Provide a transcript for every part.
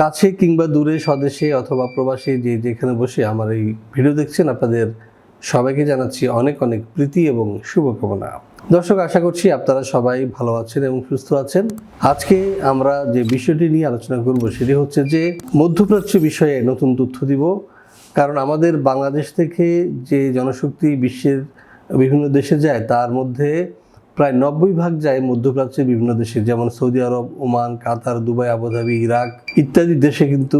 কাছে কিংবা দূরে স্বদেশে অথবা প্রবাসী যে যেখানে বসে আমার এই ভিডিও দেখছেন আপনাদের সবাইকে জানাচ্ছি অনেক অনেক প্রীতি এবং শুভকামনা। দর্শক, আশা করছি আপনারা সবাই ভালো আছেন এবং সুস্থ আছেন। আজকে আমরা যে বিষয়টি নিয়ে আলোচনা করব সেটি হচ্ছে যে মধ্যপ্রাচ্য বিষয়ে নতুন তথ্য দিব। কারণ আমাদের বাংলাদেশ থেকে যে জনশক্তি বিশ্বের বিভিন্ন দেশে যায়, তার মধ্যে প্রায় নব্বই ভাগ যায় মধ্যপ্রাচ্যের বিভিন্ন দেশে, যেমন সৌদি আরব, Oman, Qatar, Dubai, Abu Dhabi, Iraq ইত্যাদি দেশে কিন্তু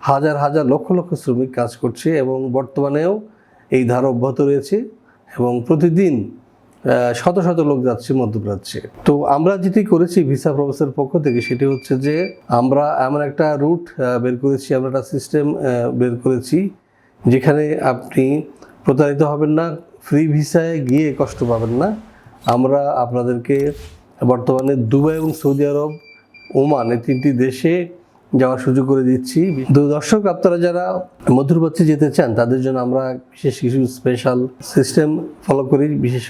হাজার হাজার লক্ষ লক্ষ শ্রমিক কাজ করছে এবং বর্তমানেও এই ধারা অব্যাহত রয়েছে এবং প্রতিদিন শত শত লোক যাচ্ছে মধ্যপ্রাচ্যে। তো আমরা যেটি করেছি ভিসা প্রবেশের পক্ষ থেকে সেটি হচ্ছে যে আমরা এমন একটা রুট বের করেছি, আমরা একটা সিস্টেম বের করেছি যেখানে আপনি প্রতারিত হবেন না, ফ্রি ভিসায় গিয়ে কষ্ট পাবেন না। আমরা আপনাদেরকে বর্তমানে দুবাই এবং সৌদি আরব, ওমান এই তিনটি দেশে যাওয়ার সুযোগ করে দিচ্ছি। দর্শক, আপনারা যারা মধ্যপ্রাচ্যে যেতে চান, তাদের জন্য আমরা বিশেষ কিছু স্পেশাল সিস্টেম ফলো করি। বিশেষ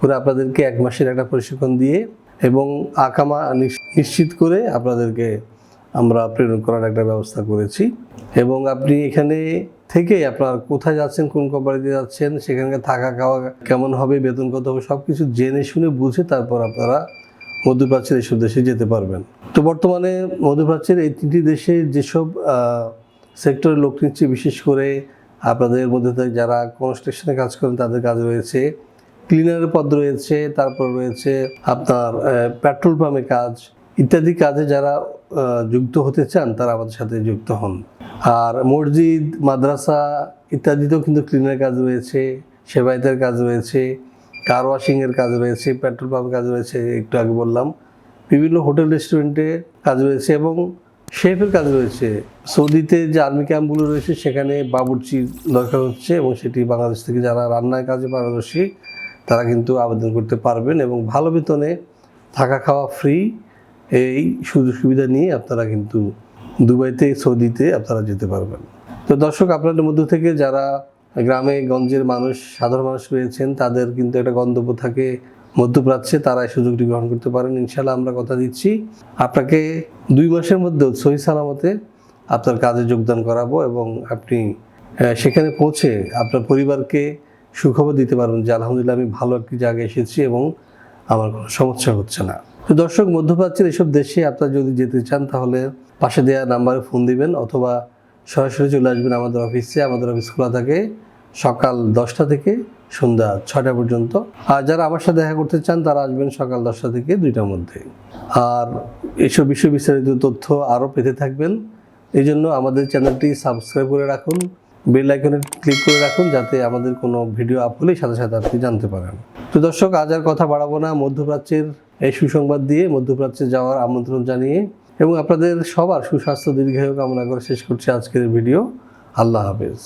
করে আপনাদেরকে এক মাসের একটা প্রশিক্ষণ দিয়ে এবং আকামা নিশ- নিশ্চিত করে আপনাদেরকে আমরা প্রেরণ করার একটা ব্যবস্থা করেছি। এবং আপনি এখানে থেকে আপনার কোথায় যাচ্ছেন, কোন কোম্পানিতে যাচ্ছেন, সেখানকার থাকা খাওয়া কেমন হবে, বেতন কত হবে সব কিছু জেনে শুনে বুঝে তারপর আপনারা মধ্যপ্রাচ্যের এইসব দেশে যেতে পারবেন। তো বর্তমানে মধ্যপ্রাচ্যের এই তিনটি দেশে যেসব সেক্টরের লোক নিচ্ছে, বিশেষ করে আপনাদের মধ্যে যারা কনস্ট্রাকশনে কাজ করেন, তাদের কাজ রয়েছে। ক্লিনারের পদ রয়েছে, তারপর রয়েছে আপনার পেট্রোল পাম্পে কাজ। ইত্যাদি কাজে যারা যুক্ত হতে চান, তারা আমাদের সাথে যুক্ত হন। আর মসজিদ, মাদ্রাসা ইত্যাদিতেও কিন্তু ক্লিনের কাজ রয়েছে, সেবায়তের কাজ রয়েছে কার ওয়াশিংয়ের কাজ রয়েছে পেট্রোল পাম্পের কাজ রয়েছে, একটু আগে বললাম। বিভিন্ন হোটেল রেস্টুরেন্টে কাজ রয়েছে এবং শেফের কাজ রয়েছে। সৌদিতে যে আর্মি ক্যাম্পগুলো রয়েছে, সেখানে বাবুর্চির দরকার হচ্ছে এবং সেটি বাংলাদেশ থেকে যারা রান্নার কাজে পারদর্শী, তারা কিন্তু আবেদন করতে পারবেন এবং ভালো বেতনে থাকা খাওয়া ফ্রি এই সুযোগ সুবিধা নিয়ে আপনারা কিন্তু দুবাইতে, সৌদিতে আপনারা যেতে পারবেন। তো দর্শক, আপনাদের মধ্য থেকে যারা গ্রামে গঞ্জের মানুষ, সাধারণ মানুষ রয়েছেন, তাদের কিন্তু একটা গন্তব্য থাকে মধ্যপ্রাচ্যে তারা এই সুযোগটি গ্রহণ করতে পারেন। ইনশাল্লাহ আমরা কথা দিচ্ছি। আপনাকে দুই মাসের মধ্যে সহি সালামতে আপনার কাজে যোগদান করাবো এবং আপনি সেখানে পৌঁছে আপনার পরিবারকে সুখবর দিতে পারবেন যে, আলহামদুলিল্লাহ, আমি ভালো একটি জায়গায় এসেছি এবং আমার কোনো সমস্যা হচ্ছে না। দর্শক, মধ্যপ্রাচ্যের এসব দেশে আপনারা যদি যেতে চান, তাহলে পাশে দেওয়া নাম্বারে ফোন দিবেন অথবা সরাসরি চলে আসবেন আমাদের অফিসে। আমাদের অফিস খোলা থাকে সকাল দশটা থেকে সন্ধ্যা ছটা পর্যন্ত। আর যারা আমার সাথে দেখা করতে চান, তারা আসবেন সকাল দশটা থেকে দুইটার মধ্যে। আর এসব বিষয় বিস্তারিত তথ্য আরও পেতে থাকবেন। এই জন্য আমাদের চ্যানেলটি সাবস্ক্রাইব করে রাখুন, বেল আইকনে ক্লিক করে রাখুন, যাতে আমাদের কোনো ভিডিও আপ হলেই সাথে সাথে আপনি জানতে পারেন। তো দর্শক, আজ আর কথা বাড়াবো না। মধ্যপ্রাচ্যের এই সুসংবাদ দিয়ে মধ্যপ্রাচ্যে যাওয়ার আমন্ত্রণ জানিয়ে এবং আপনাদের সবার সুস্বাস্থ্য, দীর্ঘায়ু কামনা করে শেষ করছি আজকের ভিডিও। আল্লাহ হাফেজ।